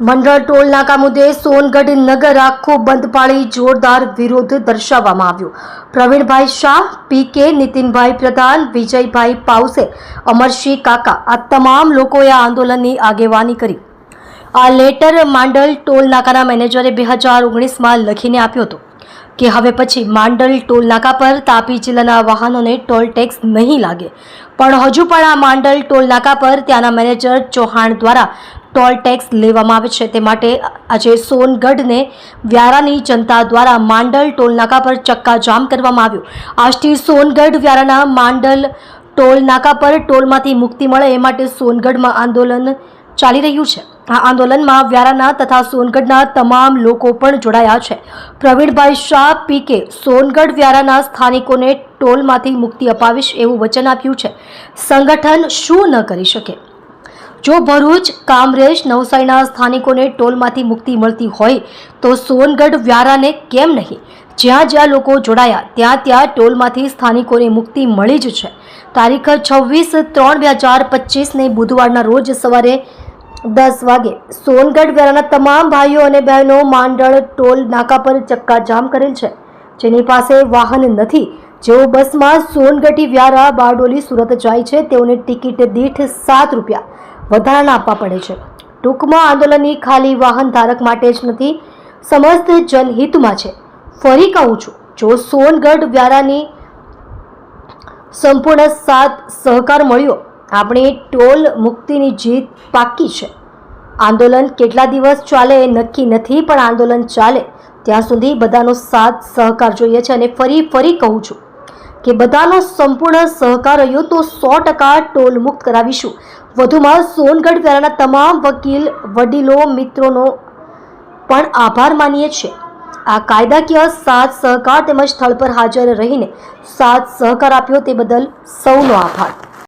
મંડળ ટોલ નાકા મુદ્દે સોનગઢ નગર આખું બંધ પાળી જોરદાર વિરોધ દર્શાવવામાં આવ્યો. પ્રવીણભાઈ શાહ, પી કે નીતિનભાઈ પ્રધાન, વિજયભાઈ પાઉસે, અમરસિંહ કાકા, આ તમામ લોકોએ આંદોલનની આગેવાની કરી. આ લેટર માંડલ ટોલ નાકાના મેનેજરે બે હજાર ઓગણીસમાં લખીને આપ્યો હતો કે હવે પછી માંડલ ટોલ નાકા પર તાપી જિલ્લાના વાહનોને ટોલ ટેક્સ નહીં લાગે. પણ હજુ પણ આ માંડલ ટોલ નાકા પર ત્યાંના મેનેજર ચૌહાણ દ્વારા ટોલ ટેક્સ લેવામાં આવે છે. તે માટે આજે સોનગઢને વ્યારાની જનતા દ્વારા માંડલ ટોલ નાકા પર ચક્કાજામ કરવામાં આવ્યો. આજથી સોનગઢ વ્યારાના માંડલ ટોલ નાકા પર ટોલમાંથી મુક્તિ મળે એ માટે સોનગઢમાં આંદોલન ચાલી રહ્યું છે. આ આંદોલનમાં વ્યારાના તથા સોનગઢના તમામ લોકો પણ જોડાયા છે. પ્રવીણભાઈ શાહ પીકે સોનગઢ વ્યારાના સ્થાનિકોને ટોલમાંથી મુક્તિ અપાવીશ એવું વચન આપ્યું છે. સંગઠન શું ન કરી શકે? જો ભરૂચ, કામરેજ, નવસારીના સ્થાનિકોને ટોલમાંથી મુક્તિ મળતી હોય, તો સોનગઢ વ્યારાને કેમ નહીં? જ્યાં જ્યાં લોકો જોડાયા, ત્યાં ત્યાં ટોલમાંથી સ્થાનિકોને મુક્તિ મળી જ છે. તારીખ છવ્વીસ ત્રણ બે હજાર પચીસને બુધવારના રોજ સવારે દસ વાગે સોનગઢ વ્યારાના તમામ ભાઈઓ અને બહેનો માંડળ ટોલ નાકા પર ચક્કાજામ કરેલ છે. જેની પાસે વાહન નથી. જેઓ બસમાં સોનગઢી વ્યારા બારડોલી સુરત જાય છે, તેઓને ટિકિટ દીઠ સાત રૂપિયા. વધારાના આપવા પડે છે. ટૂંકમાં આંદોલનની ખાલી વાહન ધારક માટે જ નથી, સમસ્ત જનહિતમાં છે. ફરી કહું છું, જો સોનગઢ વ્યારાની સંપૂર્ણ સાથ સહકાર મળ્યો, આપણી ટોલ મુક્તિની જીત પાકી છે. આંદોલન કેટલા દિવસ ચાલે એ નક્કી નથી, પણ આંદોલન ચાલે. ત્યાં સુધી બધાનો સાથ સહકાર જોઈએ છે અને ફરી ફરી કહું છું કે બધાનો સંપૂર્ણ સહકાર રહ્યો તો સો ટકા ટોલ મુક્ત કરાવીશું. વધુમાં સોનગઢ વેરાના તમામ વકીલ, વડીલો, મિત્રોનો પણ આભાર માનીએ છીએ. આ કાયદાકીય સાથ સહકાર તેમજ સ્થળ પર હાજર રહીને સાથ સહકાર આપ્યો તે બદલ સૌનો આભાર.